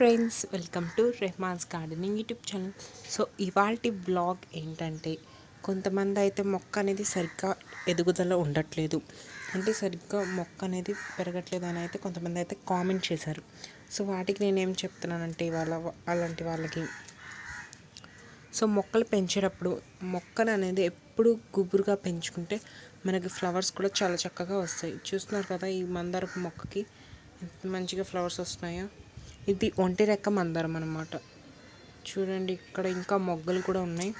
Friends welcome to Rehman's gardening YouTube channel so ఇవాల్టి blog ఏంటంటే కొంతమంది అయితే మొక్క అనేది సరిగ్గా ఎదుగుదల ఉండట్లేదు. అంటే సరిగ్గా మొక్క అనేది పెరగట్లేదు అని అయితే కొంతమంది అయితే కామెంట్ చేశారు. సో వాటికి నేనేం చెప్తున్నానంటే ఇవాళ అలాంటి వాళ్ళకి. సో మొక్కలు పెంచేటప్పుడు మొక్కలు అనేది ఎప్పుడు గుబురుగా పెంచుకుంటే మనకి ఫ్లవర్స్ కూడా చాలా చక్కగా వస్తాయి. చూస్తున్నారు కదా ఈ మందారపు మొక్కకి ఎంత మంచిగా ఫ్లవర్స్ వస్తున్నాయో. ఇది ఒంటి రెక్క మందారం అనమాట చూడండి ఇక్కడ ఇంకా మొగ్గలు కూడా ఉన్నాయి.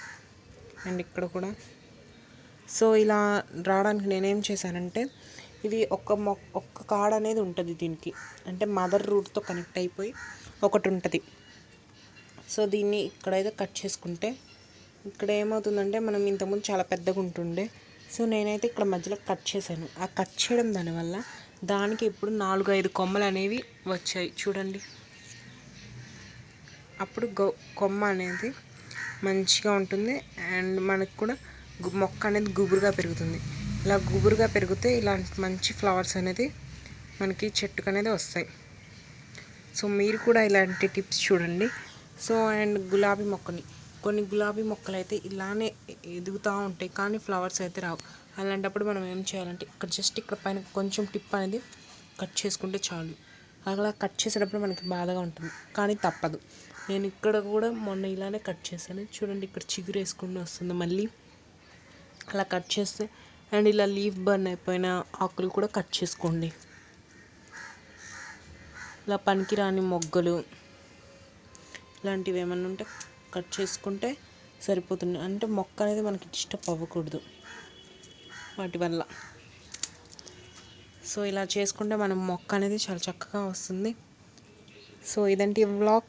అండ్ ఇక్కడ కూడా. సో ఇలా రావడానికి నేనేం చేశానంటే ఇది ఒక మొ ఒక్క కాడ అనేది ఉంటుంది దీనికి. అంటే మదర్ రూట్తో కనెక్ట్ అయిపోయి ఒకటి ఉంటుంది. సో దీన్ని ఇక్కడైతే కట్ చేసుకుంటే ఇక్కడ ఏమవుతుందంటే మనం ఇంతకుముందు చాలా పెద్దగా ఉంటుండే. సో నేనైతే ఇక్కడ మధ్యలో కట్ చేశాను. ఆ కట్ చేయడం దానివల్ల దానికి ఇప్పుడు నాలుగు ఐదు కొమ్మలు అనేవి వచ్చాయి. చూడండి. అప్పుడు కొమ్మ అనేది మంచిగా ఉంటుంది. అండ్ మనకు కూడా మొక్క అనేది గుబురుగా పెరుగుతుంది. ఇలా గుబురుగా పెరిగితే ఇలాంటి మంచి ఫ్లవర్స్ అనేది మనకి చెట్టుకు అనేది వస్తాయి. సో మీరు కూడా ఇలాంటి టిప్స్ చూడండి. సో అండ్ గులాబీ మొక్కని కొన్ని గులాబీ మొక్కలు అయితే ఇలానే ఎదుగుతూ ఉంటాయి కానీ ఫ్లవర్స్ అయితే రావు. అలాంటప్పుడు మనం ఏం చేయాలంటే ఇక్కడ జస్ట్ ఇక్కడ పైన కొంచెం టిప్ అనేది కట్ చేసుకుంటే చాలు. అలా కట్ చేసేటప్పుడు మనకి బాధగా ఉంటుంది కానీ తప్పదు. నేను ఇక్కడ కూడా మొన్న ఇలానే కట్ చేశాను. చూడండి ఇక్కడ చిగురు వేసుకుంటూ వస్తుంది మళ్ళీ. అలా కట్ చేస్తే అండ్ ఇలా లీఫ్ బర్న్ అయిపోయిన ఆకులు కూడా కట్ చేసుకోండి. ఇలా పనికిరాని మొగ్గలు ఇలాంటివి ఏమన్నా ఉంటే కట్ చేసుకుంటే సరిపోతుంది. అంటే మొక్క అనేది మనకి డిస్టర్బ్ అవ్వకూడదు వాటి వల్ల. సో ఇలా చేసుకుంటే మనం మొక్క అనేది చాలా చక్కగా వస్తుంది. సో ఇదంటే వ్లాగ్.